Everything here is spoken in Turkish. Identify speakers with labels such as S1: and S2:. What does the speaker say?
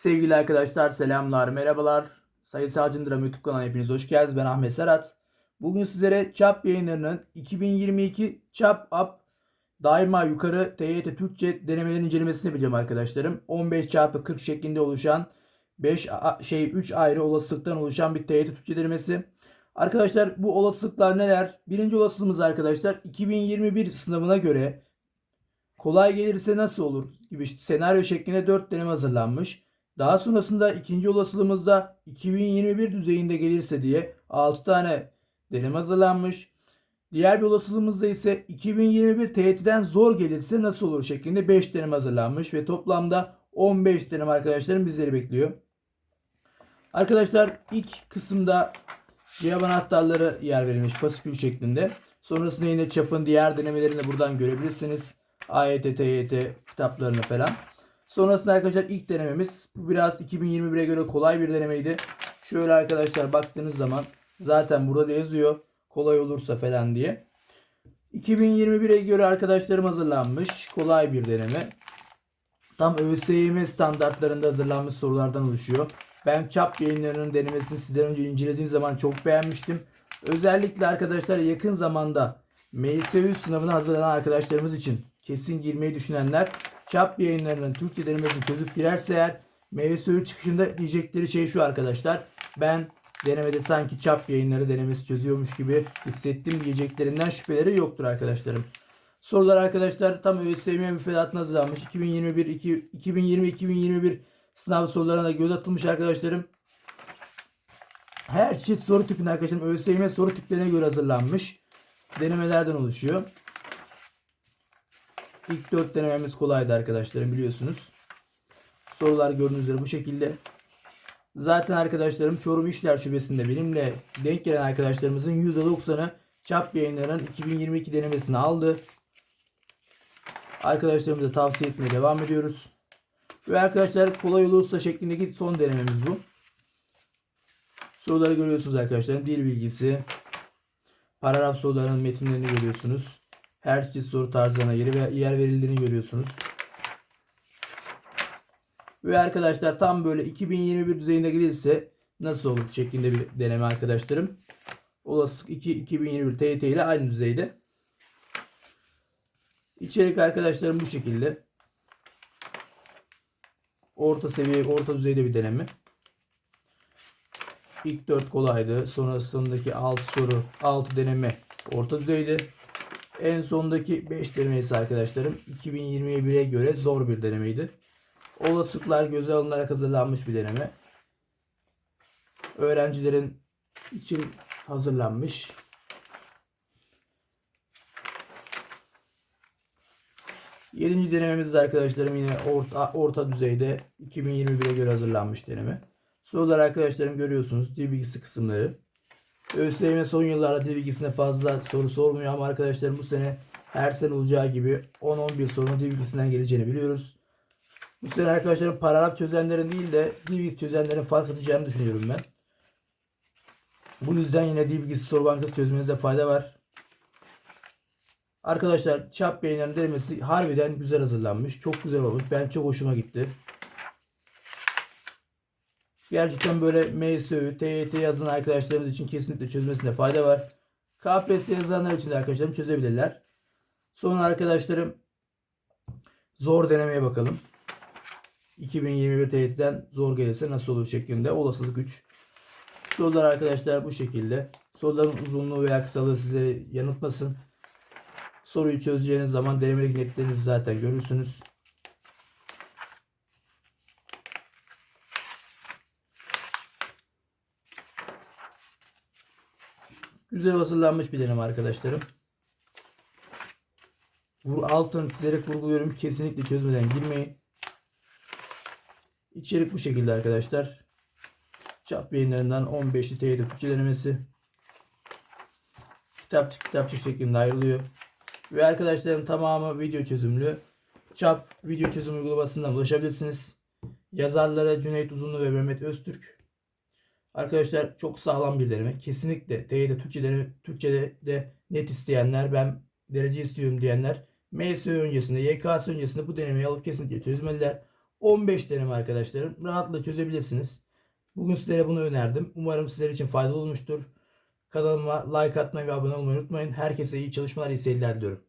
S1: Sevgili arkadaşlar selamlar, merhabalar. Sayısal Cındıram YouTube kanalına hepiniz hoş geldiniz. Ben Ahmet Serhat. Bugün sizlere ÇAP yayınlarının 2022 ÇAP Up daima yukarı TYT Türkçe denemelerin incelemesini yapacağım arkadaşlarım. 15 çarpı 40 şeklinde oluşan 5 şey 3 ayrı olasılıktan oluşan bir TYT Türkçe denemesi. Arkadaşlar bu olasılıklar neler? Birinci olasılığımız arkadaşlar 2021 sınavına göre kolay gelirse nasıl olur gibi senaryo şeklinde 4 deneme hazırlanmış. Daha sonrasında ikinci olasılığımızda 2021 düzeyinde gelirse diye 6 tane deneme hazırlanmış. Diğer bir olasılığımızda ise 2021 TYT'den zor gelirse nasıl olur şeklinde 5 deneme hazırlanmış ve toplamda 15 deneme arkadaşlarım bizleri bekliyor. Arkadaşlar ilk kısımda cevap anahtarları yer verilmiş fasikül şeklinde. Sonrasında yine çapın diğer denemelerini buradan görebilirsiniz. AYT, TYT kitaplarını falan. Sonrasında arkadaşlar ilk denememiz bu biraz 2021'e göre kolay bir denemeydi. Şöyle arkadaşlar baktığınız zaman zaten burada yazıyor kolay olursa falan diye. 2021'e göre arkadaşlarım hazırlanmış kolay bir deneme. Tam ÖSYM standartlarında hazırlanmış sorulardan oluşuyor. Ben çap yayınlarının denemesini sizden önce incelediğim zaman çok beğenmiştim. Özellikle arkadaşlar yakın zamanda MSÜ sınavına hazırlanan arkadaşlarımız için kesin girmeyi düşünenler çap yayınlarının Türkçe denemesini çözüp girerse eğer MSÜ çıkışında diyecekleri şey şu arkadaşlar. Ben denemede sanki çap yayınları denemesi çözüyormuş gibi hissettim diyeceklerinden şüpheleri yoktur arkadaşlarım. Sorular arkadaşlar tam ÖSYM müfredatına hazırlanmış. 2021 2020 2021 sınav sorularına da göz atılmış arkadaşlarım. Her çeşit soru tipine arkadaşlarım ÖSYM soru tiplerine göre hazırlanmış. Denemelerden oluşuyor. İlk 4 denememiz kolaydı arkadaşlarım biliyorsunuz. Sorular gördüğünüz üzere bu şekilde. Zaten arkadaşlarım Çorum İşler Şubesi'nde benimle denk gelen arkadaşlarımızın %90'ı çap yayınlarının 2022 denemesini aldı. Arkadaşlarımıza tavsiye etmeye devam ediyoruz. Ve arkadaşlar kolay olursa şeklindeki son denememiz bu. Soruları görüyorsunuz arkadaşlar. Dil bilgisi, paragraf sorularının metinlerini görüyorsunuz. Her çeşit soru tarzına yeri yer verildiğini görüyorsunuz. Ve arkadaşlar tam böyle 2021 düzeyinde gelirse nasıl olur şeklinde bir deneme arkadaşlarım. Olasılık 2 2021 TYT ile aynı düzeyde. İçerik arkadaşlarım bu şekilde. Orta seviye, orta düzeyde bir deneme. İlk 4 kolaydı. Sonrasındaki 6 soru, 6 deneme orta düzeyde. En sondaki 5 deneme ise arkadaşlarım 2021'e göre zor bir denemeydi. Olasılıklar göze alınarak hazırlanmış bir deneme. Öğrencilerin için hazırlanmış. Yedinci denememiz de arkadaşlarım yine orta, orta düzeyde 2021'e göre hazırlanmış deneme. Sorular arkadaşlarım görüyorsunuz dil bilgisi kısımları. ÖSYM son yıllarda dil bilgisine fazla soru sormuyor ama arkadaşlarım bu sene her sene olacağı gibi 10-11 sorunun dil bilgisinden geleceğini biliyoruz. Bu sene arkadaşlarım paragraf çözenlerin değil de dil bilgisi çözenlerin fark edeceğini düşünüyorum ben. Bu yüzden yine dil bilgisi soru bankası çözmenizde fayda var. Arkadaşlar çap yayınlarının denemesi harbiden güzel hazırlanmış. Çok güzel olmuş. Ben çok hoşuma gitti. Gerçekten böyle MSÜ, TYT yazan arkadaşlarımız için kesinlikle çözmesinde fayda var. KPSS yazanlar için de arkadaşlarım çözebilirler. Sonra arkadaşlarım zor denemeye bakalım. 2021 TYT'den zor gelirse nasıl olur şeklinde olasılık 3. Sorular arkadaşlar bu şekilde. Soruların uzunluğu veya kısalığı sizleri yanıltmasın. Soruyu çözeceğiniz zaman denemelik netlerinizi zaten görürsünüz. Güzel hazırlanmış bir deneme arkadaşlarım. Altını çizerek vurguluyorum. Kesinlikle çözmeden girmeyin. İçerik bu şekilde arkadaşlar. Çap yayınlarından 15'li TYT Türkçe denemesi. Kitapçık kitapçık şeklinde ayrılıyor. Ve arkadaşlarım tamamı video çözümlü. Çap video çözüm uygulamasından ulaşabilirsiniz. Yazarlara Cüneyt Uzunlu ve Mehmet Öztürk. Arkadaşlar çok sağlam bir deneme. Kesinlikle TYT Türkçe'de, Türkçe'de de net isteyenler, ben derece istiyorum diyenler MSÖ öncesinde, YKS öncesinde bu denemeyi alıp kesinlikle çözmeliler. 15 deneme arkadaşlarım. Rahatlıkla çözebilirsiniz. Bugün sizlere bunu önerdim. Umarım sizler için faydalı olmuştur. Kanalıma like atmayı ve abone olmayı unutmayın. Herkese iyi çalışmalar, iyi seyirler diliyorum.